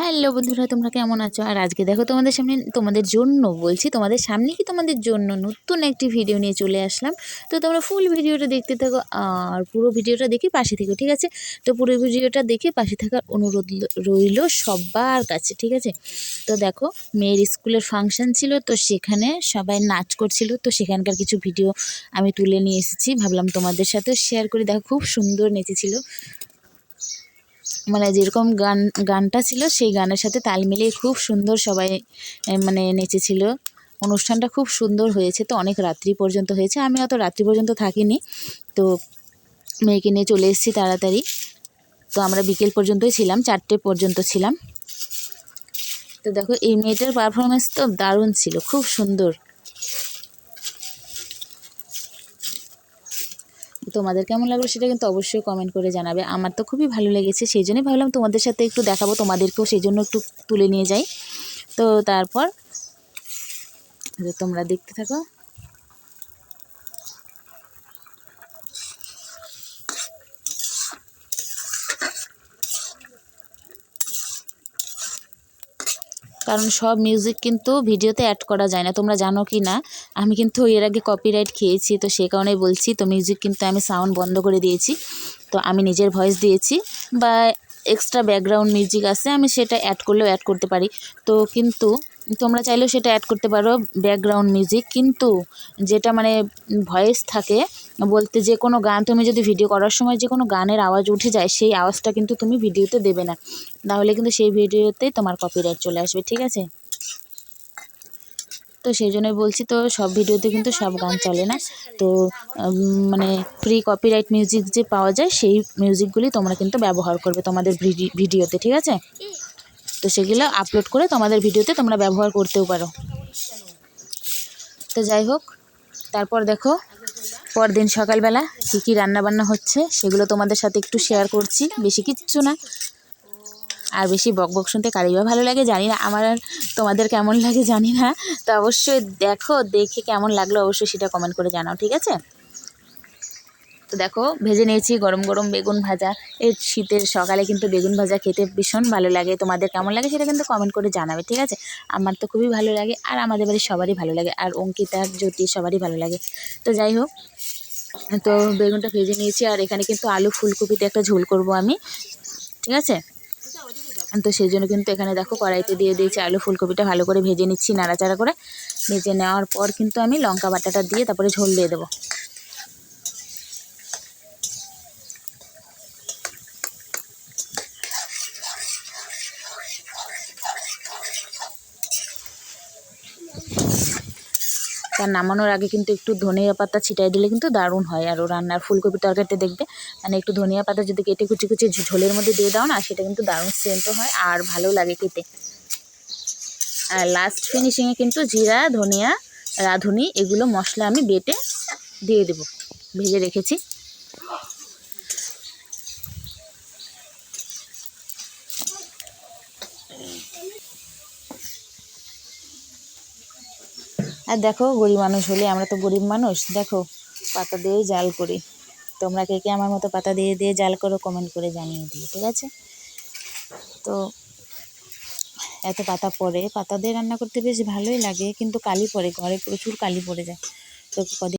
Hello বন্ধুরা, তোমরা কেমন আছো? আর আজকে দেখো তোমাদের সামনে, তোমাদের জন্য বলছি, তোমাদের সামনে কি তোমাদের জন্য নতুন একটি ভিডিও নিয়ে চলে আসলাম। তো তোমরা ফুল ভিডিওটা দেখতে থাকো, আর পুরো ভিডিওটা দেখে পাশে থেকো, ঠিক আছে? তো পুরো ভিডিওটা দেখে পাশে থাকার অনুরোধ রইল সবার কাছে, ঠিক আছে? তো দেখো, মেয়ের স্কুলের ফাংশন ছিল, তো সেখানে সবাই নাচ করছিল, তো সেখানকার কিছু ভিডিও আমি তুলে নিয়ে এসেছি, ভাবলাম তোমাদের সাথেও শেয়ার করে। দেখো, খুব সুন্দর নেচেছিল। মানে যেরকম গান, গানটা ছিল সেই গানের সাথে তাল মিলিয়ে খুব সুন্দর সবাই মানে নেচেছিল। অনুষ্ঠানটা খুব সুন্দর হয়েছে তো অনেক রাত্রি পর্যন্ত হয়েছে। আমি অত রাত্রি পর্যন্ত থাকিনি। তো মেয়েকে নিয়ে চলে এসেছি তাড়াতাড়ি। তো আমরা বিকেল পর্যন্তই ছিলাম, চারটে পর্যন্ত ছিলাম। তো দেখো, এই মেয়েটার পারফরমেন্স তো দারুণ ছিল, খুব সুন্দর। তোমাদের কেমন লাগল সেটা কিন্তু অবশ্যই কমেন্ট করে জানাবে। আমার তো খুবই ভালো লেগেছে, সেই জন্যই ভাবলাম তোমাদের সাথে একটু দেখাবো, তোমাদেরকেও সেই জন্য একটু তুলে নিয়ে যাই। তো তারপর, তোমরা দেখতে থাকো। কারণ সব মিউজিক কিন্তু ভিডিওতে অ্যাড করা যায় না। তোমরা জানো কি না? আমি কিন্তু এর আগে কপিরাইট খেয়েছি, তো সে কারণেই বলছি, তো মিউজিক কিন্তু আমি সাউন্ড বন্ধ করে দিয়েছি। তো আমি নিজের ভয়েস দিয়েছি। বা এক্সট্রা ব্যাকগ্রাউন্ড মিউজিক আছে, আমি সেটা অ্যাড করলেও অ্যাড করতে পারি। তো কিন্তু তোমরা চাইলেও সেটা অ্যাড করতে পারো ব্যাকগ্রাউন্ড মিউজিক কিন্তু যেটা মানে ভয়েস থাকে, বলতে যে কোনো গান, তুমি যদি ভিডিও করার সময় যে কোনো গানের আওয়াজ উঠে যায়, সেই আওয়াজটা কিন্তু তুমি ভিডিওতে দেবে না। তাহলে কিন্তু সেই ভিডিওতে তোমার কপিরাইট চলে আসবে, ঠিক আছে? তো সেই জন্যই বলছি তো সব ভিডিওতে কিন্তু সব গান চলে না। তো মানে ফ্রি কপিরাইট মিউজিক যে পাওয়া যায়, সেই মিউজিকগুলি তোমরা কিন্তু ব্যবহার করবে তোমাদের ভিডিওতে, ঠিক আছে? তো সেগুলো আপলোড করে তোমাদের ভিডিওতে তোমরা ব্যবহার করতেও পারো। তো যাই হোক, তারপর দেখো, পরদিন সকালবেলা কী কী রান্নাবান্না হচ্ছে, সেগুলো তোমাদের সাথে একটু শেয়ার করছি, বেশি কিচ্ছু না। আর বেশি বক বক শুনতে কারিবা ভালো লাগে জানি না, আমার তোমাদের কেমন লাগে জানি না। তো অবশ্যই দেখো, দেখে কেমন লাগল অবশ্যই সেটা কমেন্ট করে জানাও, ঠিক আছে? তো দেখো, ভেজে নিয়েছি গরম গরম বেগুন ভাজা। এই শীতের সকালে কিন্তু বেগুন ভাজা খেতে ভীষণ ভালো লাগে। তোমাদের কেমন লাগে সেটা কিন্তু কমেন্ট করে জানাবে, ঠিক আছে? আমার তো খুবই ভালো লাগে আর আমাদের বাড়ির সবারই ভালো লাগে আর অঙ্কিতা, জ্যোতি সবারই ভালো লাগে। তো যাই হোক, তো বেগুনটা ভেজে নিয়েছি আর এখানে কিন্তু আলু ফুলকপিতে একটা ঝোল করব আমি, ঠিক আছে? তো সেই জন্য কিন্তু এখানে দেখো কড়াইতে দিয়ে দিয়েছি আলু ফুলকপিটা ভালো করে ভেজে নিচ্ছি, নাড়াচাড়া করে। ভেজে নেওয়ার পর কিন্তু আমি লঙ্কা বাটাটা দিয়ে তারপরে ঝোল দিয়ে দেবো। তার নামানোর আগে কিন্তু একটু ধনিয়া পাতা ছিটাই দিলে কিন্তু দারুণ হয়। আরও রান্নার ফুলকপি তরকারিতে দেখবে মানে একটু ধনিয়া পাতা যদি কেটে কুচি কুচি ঝোলের মধ্যে দিয়ে দাও না, সেটা কিন্তু দারুণ সেন্টও হয় আর ভালো লাগে খেতে। আর লাস্ট ফিনিশিংয়ে কিন্তু জিরা, ধনিয়া, রাঁধুনি, এগুলো মশলা আমি বেটে দিয়ে দেব, ভেজে রেখেছি। আর দেখো, গরিব মানুষ হলে আমরা তো গরিব মানুষ। দেখো, পাতা দিয়ে জাল করি। তোমরা কে কে আমার মতো পাতা দিয়ে দিয়ে জাল করো কমেন্ট করে জানিয়ে দিই ঠিক আছে? তো এত পাতা পড়ে, পাতা দিয়ে রান্না করতে বেশ ভালোই লাগে, কিন্তু কালি পড়ে, ঘরে প্রচুর কালি পড়ে যায়। তো কদিন